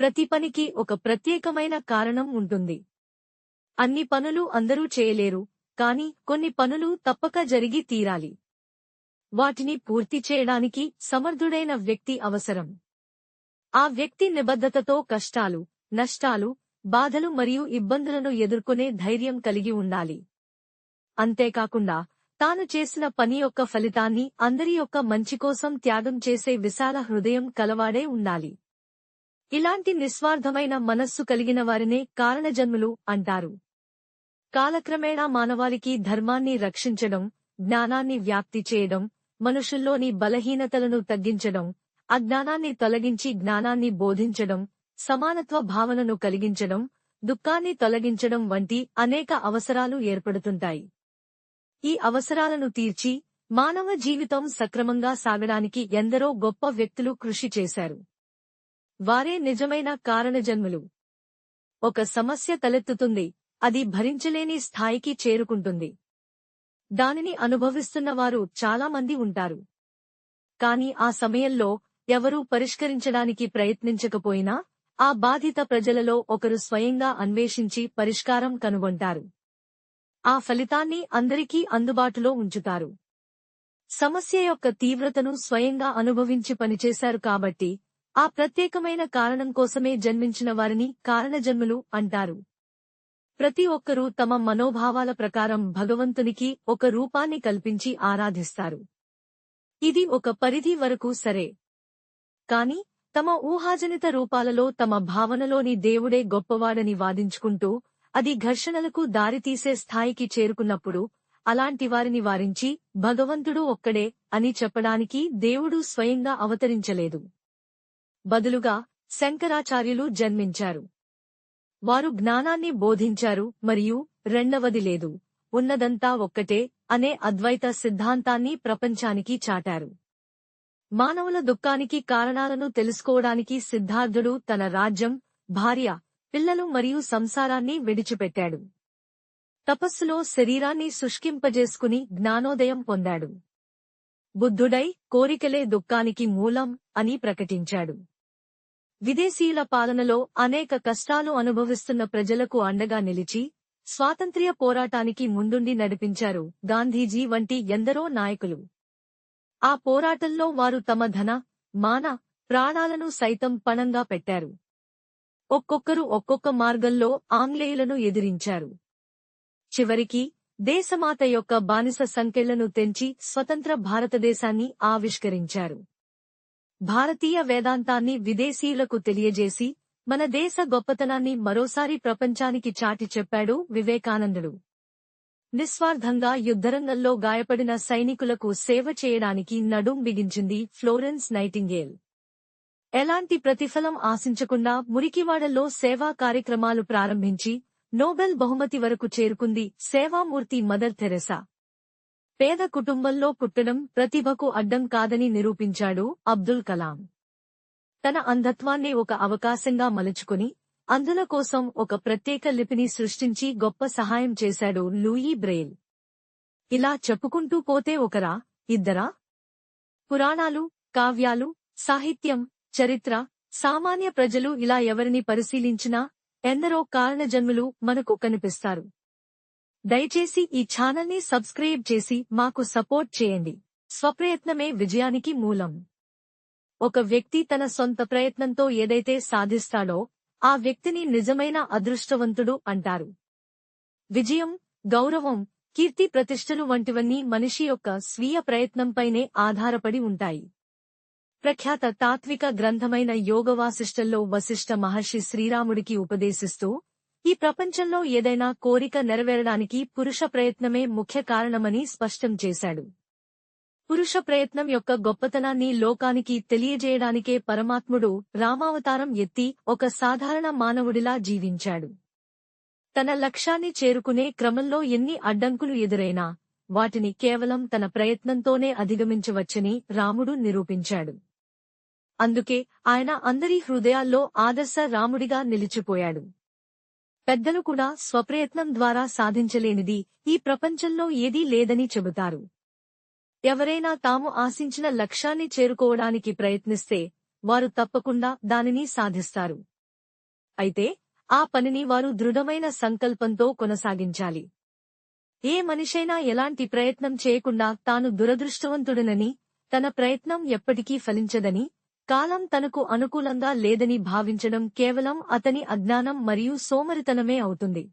ప్రతి పనికి ఒక ప్రత్యేకమైన కారణం ఉంటుంది. అన్ని పనులు అందరూ చేయలేరు కాని కొన్ని పనులు తప్పక జరిగి తీరాలి. వాటిని పూర్తి చేయడానికి సమర్థుడైన వ్యక్తి అవసరం. ఆ వ్యక్తి నిబద్ధతతో కష్టాలు నష్టాలు బాధలు మరియు ఇబ్బందులను ఎదుర్కొనే ధైర్యం కలిగి ఉండాలి. అంతేకాకుండా తాను చేసిన పని యొక్క ఫలితాన్ని అందరి యొక్క మంచి కోసం త్యాగం చేసే విశాల హృదయం కలవాడే ఉండాలి. ఇలాంటి నిస్వార్థమైన మనస్సు కలిగిన వారినే కారణజన్ములు అంటారు. కాలక్రమేణా మానవాళికి ధర్మాన్ని రక్షించడం జ్ఞానాన్ని వ్యాప్తి చేయడం మనుషుల్లోని బలహీనతలను తగ్గించడం అజ్ఞానాన్ని తొలగించి జ్ఞానాన్ని బోధించడం సమానత్వ భావనను కలిగించడం దుఃఖాన్ని తొలగించడం వంటి అనేక అవసరాలు ఏర్పడుతుంటాయి. ఈ అవసరాలను తీర్చి మానవ జీవితం సక్రమంగా సాగడానికి ఎందరో గొప్ప వ్యక్తులు కృషి చేశారు. వారే నిజమైన కారణజన్ములు. ఒక సమస్య తలెత్తుతుంది అది భరించలేని స్థాయికి చేరుకుంటుంది. దానిని అనుభవిస్తున్నవారు చాలామంది ఉంటారు. కాని ఆ సమయంలో ఎవరూ పరిష్కరించడానికి ప్రయత్నించకపోయినా ఆ బాధిత ప్రజలలో ఒకరు స్వయంగా అన్వేషించి పరిష్కారం కనుగొంటారు. ఆ ఫలితాన్ని అందరికీ అందుబాటులో ఉంచుతారు. సమస్య యొక్క తీవ్రతను స్వయంగా అనుభవించి పనిచేశారు కాబట్టి ఆ ప్రత్యేకమైన కారణం కోసమే జన్మించిన వారిని కారణజన్మలు అంటారు. ప్రతి ఒక్కరూ తమ మనోభావాల ప్రకారం భగవంతునికి ఒక రూపాన్ని కల్పించి ఆరాధిస్తారు. ఇది ఒక పరిధి వరకు సరే. కాని తమ ఊహాజనిత రూపాలలో తమ భావనలోని దేవుడే గొప్పవాడని వాదించుకుంటూ అది ఘర్షణలకు దారితీసే స్థాయికి చేరుకున్నప్పుడు అలాంటి వారిని వారించి భగవంతుడు ఒక్కడే అని చెప్పడానికి దేవుడు స్వయంగా అవతరించలేదు. బదులుగా శంకరాచార్యులు జన్మించారు. వారు జ్ఞానాన్ని బోధించారు మరియు రెండవది లేదు ఉన్నదంతా ఒక్కటే అనే అద్వైత సిద్ధాంతాన్ని ప్రపంచానికి చాటారు. మానవుల దుఃఖానికి కారణాలను తెలుసుకోవడానికి సిద్ధార్థుడు తన రాజ్యం భార్య పిల్లలు మరియు సంసారాన్ని విడిచిపెట్టాడు. తపస్సులో శరీరాన్ని శుష్కింపజేసుకుని జ్ఞానోదయం పొందాడు. బుద్ధుడై కోరికలే దుఃఖానికి మూలం అని ప్రకటించాడు. విదేశీయుల పాలనలో అనేక కష్టాలు అనుభవిస్తున్న ప్రజలకు అండగా నిలిచి స్వాతంత్ర్య పోరాటానికి ముందుండి నడిపించారు గాంధీజీ వంటి ఎందరో నాయకులు. ఆ పోరాటంలో వారు తమ ధన మాన ప్రాణాలను సైతం పణంగా పెట్టారు. ఒక్కొక్కరు ఒక్కొక్క మార్గంలో ఆంగ్లేయులను ఎదిరించారు. చివరికి దేశమాత యొక్క బానిస సంకెళ్ళను తెంచి స్వతంత్ర భారతదేశాన్ని ఆవిష్కరించారు. భారతీయ వేదాంతాన్ని విదేశీయులకు తెలియజేసి మన దేశ గొప్పతనాన్ని మరోసారి ప్రపంచానికి చాటి చెప్పాడు వివేకానందుడు. నిస్వార్థంగా యుద్ధరంగంలో గాయపడిన సైనికులకు సేవ చేయడానికి నడుం బిగించింది ఫ్లోరెన్స్ నైటింగేల్. ఎలాంటి ప్రతిఫలం ఆశించకుండా మురికివాడల్లో సేవా కార్యక్రమాలు ప్రారంభించి నోబెల్ బహుమతి వరకు చేరుకుంది సేవామూర్తి మదర్ థెరెసా పేద కుటుంబంలో పుట్టడం ప్రతిభకు అడ్డం కాదని నిరూపించాడు అబ్దుల్ కలాం. తన అంధత్వాన్ని ఒక అవకాశంగా మలుచుకుని అంధుల కోసం ఒక ప్రత్యేక లిపిని సృష్టించి గొప్ప సహాయం చేశాడు లూయీ బ్రెయిల్. ఇలా చెప్పుకుంటూ పోతే ఒకరా ఇద్దరా? పురాణాలు కావ్యాలు సాహిత్యం చరిత్ర సామాన్య ప్రజలు ఇలా ఎవరిని పరిశీలించినా ఎందరో కారణజన్ములు మనకు కనిపిస్తారు. దయచేసి ఈ ఛానల్ని సబ్స్క్రైబ్ చేసి మాకు సపోర్ట్ చేయండి. స్వప్రయత్నమే విజయానికి మూలం. ఒక వ్యక్తి తన సొంత ప్రయత్నంతో ఏదైతే సాధిస్తాడో ఆ వ్యక్తిని నిజమైన అదృష్టవంతుడు అంటారు. విజయం గౌరవం కీర్తి ప్రతిష్టలు వంటివన్నీ మనిషి యొక్క స్వీయ ప్రయత్నంపైనే ఆధారపడి ఉంటాయి. ప్రఖ్యాత తాత్విక గ్రంథమైన యోగవాసిష్టల్లో వశిష్ఠ మహర్షి శ్రీరాముడికి ఉపదేశిస్తూ ఈ ప్రపంచంలో ఏదైనా కోరిక నెరవేరడానికి పురుష ప్రయత్నమే ముఖ్య కారణమని స్పష్టం చేశాడు. పురుష ప్రయత్నం యొక్క గొప్పతనాన్ని లోకానికి తెలియజేయడానికే పరమాత్ముడు రామావతారం ఎత్తి ఒక సాధారణ మానవుడిలా జీవించాడు. తన లక్ష్యాన్ని చేరుకునే క్రమంలో ఎన్ని అడ్డంకులు ఎదురైనా వాటిని కేవలం తన ప్రయత్నంతోనే అధిగమించవచ్చని రాముడు నిరూపించాడు. అందుకే ఆయన అందరి హృదయాల్లో ఆదర్శ రాముడిగా నిలిచిపోయాడు. పెద్దలు కూడా స్వప్రయత్నం ద్వారా సాధించలేనిది ఈ ప్రపంచంలో ఏదీ లేదని చెబుతారు. ఎవరైనా తాము ఆశించిన లక్ష్యాన్ని చేరుకోవడానికి ప్రయత్నిస్తే వారు తప్పకుండా దానిని సాధిస్తారు. అయితే ఆ పనిని వారు దృఢమైన సంకల్పంతో కొనసాగించాలి. ఏ మనిషైనా ఎలాంటి ప్రయత్నం చేయకుండా తాను దురదృష్టవంతుడనని తన ప్రయత్నం ఎప్పటికీ ఫలించదని కాలం తనకు అనుకూలంగా లేదని భావించడం కేవలం అతని అజ్ఞానం మరియు సోమరితనమే అవుతుంది.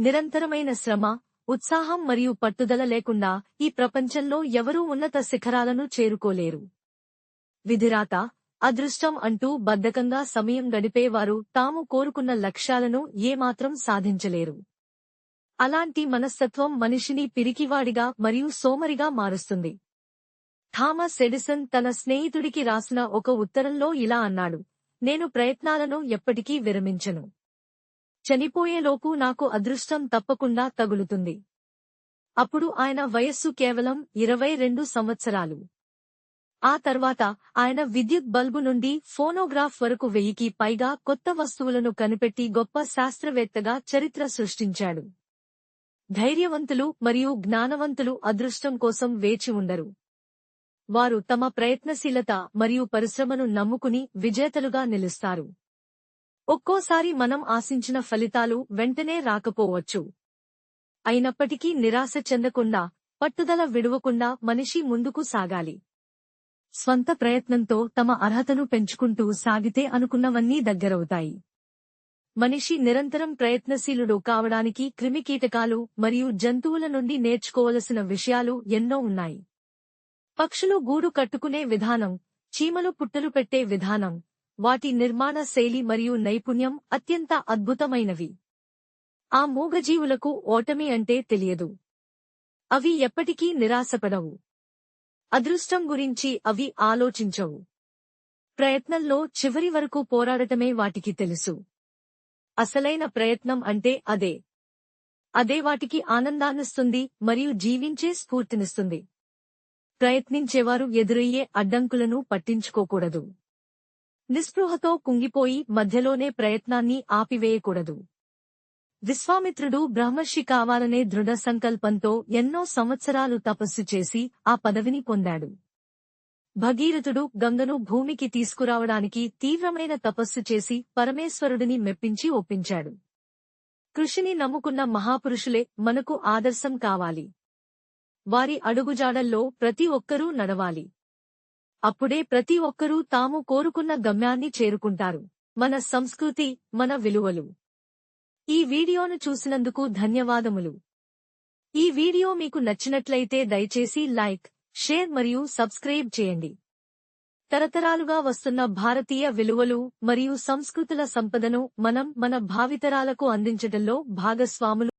నిరంతరమైన శ్రమ ఉత్సాహం మరియు పట్టుదల లేకుండా ఈ ప్రపంచంలో ఎవరూ ఉన్నత శిఖరాలను చేరుకోలేరు. విధిరాత అదృష్టం అంటూ బద్ధకంగా సమయం గడిపేవారు తాము కోరుకున్న లక్ష్యాలను ఏమాత్రం సాధించలేరు. అలాంటి మనస్తత్వం మనిషిని పిరికివాడిగా మరియు సోమరిగా మారుస్తుంది. థామస్ ఎడిసన్ తన స్నేహితుడికి రాసిన ఒక ఉత్తరంలో ఇలా అన్నాడు నేను ప్రయత్నాలను ఎప్పటికీ విరమించను. చనిపోయేలోపు నాకు అదృష్టం తప్పకుండా తగులుతుంది. అప్పుడు ఆయన వయస్సు కేవలం ఇరవై రెండు సంవత్సరాలు. ఆ తర్వాత ఆయన విద్యుత్ బల్బు నుండి ఫోనోగ్రాఫ్ వరకు వెయ్యికి పైగా కొత్త వస్తువులను కనిపెట్టి గొప్ప శాస్త్రవేత్తగా చరిత్ర సృష్టించాడు. ధైర్యవంతులు మరియు జ్ఞానవంతులు అదృష్టం కోసం వేచి ఉండరు. వారు తమ ప్రయత్నశీలత మరియు పరిశ్రమను నమ్ముకుని విజేతలుగా నిలుస్తారు. ఒక్కోసారి మనం ఆశించిన ఫలితాలు వెంటనే రాకపోవచ్చు. అయినప్పటికీ నిరాశ చెందకుండా పట్టుదల విడువకుండా మనిషి ముందుకు సాగాలి. స్వంత ప్రయత్నంతో తమ అర్హతను పెంచుకుంటూ సాగితే అనుకున్నవన్నీ దగ్గరవుతాయి. మనిషి నిరంతరం ప్రయత్నశీలుడు కావడానికి క్రిమికీటకాలు మరియు జంతువుల నుండి నేర్చుకోవలసిన విషయాలు ఎన్నో ఉన్నాయి. పక్షులు గూడు కట్టుకునే విధానం చీమలు పుట్టలు పెట్టే విధానం వాటి నిర్మాణ శైలి మరియు నైపుణ్యం అత్యంత అద్భుతమైనవి. ఆ మూగజీవులకు ఓటమి అంటే తెలియదు. అవి ఎప్పటికీ నిరాశపడవు. అదృష్టం గురించి అవి ఆలోచించవు. ప్రయత్నంలో చివరి వరకు పోరాడటమే వాటికి తెలుసు. అసలైన ప్రయత్నం అంటే అదే. అదే వాటికి ఆనందాన్నిస్తుంది మరియు జీవించే స్ఫూర్తినిస్తుంది. ప్రయత్నించేవారు ఎదురయ్యే అడ్డంకులను పట్టించుకోకూడదు. నిస్పృహతో కుంగిపోయి మధ్యలోనే ప్రయత్నాన్ని ఆపివేయకూడదు. విశ్వామిత్రుడు బ్రహ్మర్షి కావాలనే దృఢ సంకల్పంతో ఎన్నో సంవత్సరాలు తపస్సు చేసి ఆ పదవిని పొందాడు. భగీరథుడు గంగను భూమికి తీసుకురావడానికి తీవ్రమైన తపస్సు చేసి పరమేశ్వరుడిని మెప్పించి ఒప్పించాడు. కృషిని నమ్ముకున్న మహాపురుషులే మనకు ఆదర్శం కావాలి. వారి అడుగుజాడల్లో ప్రతి ఒక్కరూ నడవాలి. అప్పుడే ప్రతి ఒక్కరూ తాము కోరుకున్న గమ్యాన్ని చేరుకుంటారు. మన సంస్కృతి మన విలువలు. ఈ వీడియోను చూసినందుకు ధన్యవాదములు. ఈ వీడియో మీకు నచ్చినట్లయితే దయచేసి లైక్ షేర్ మరియు సబ్స్క్రైబ్ చేయండి. తరతరాలుగా వస్తున్న భారతీయ విలువలు మరియు సంస్కృతుల సంపదను మనం మన భావితరాలకు అందించడంలో భాగస్వాములు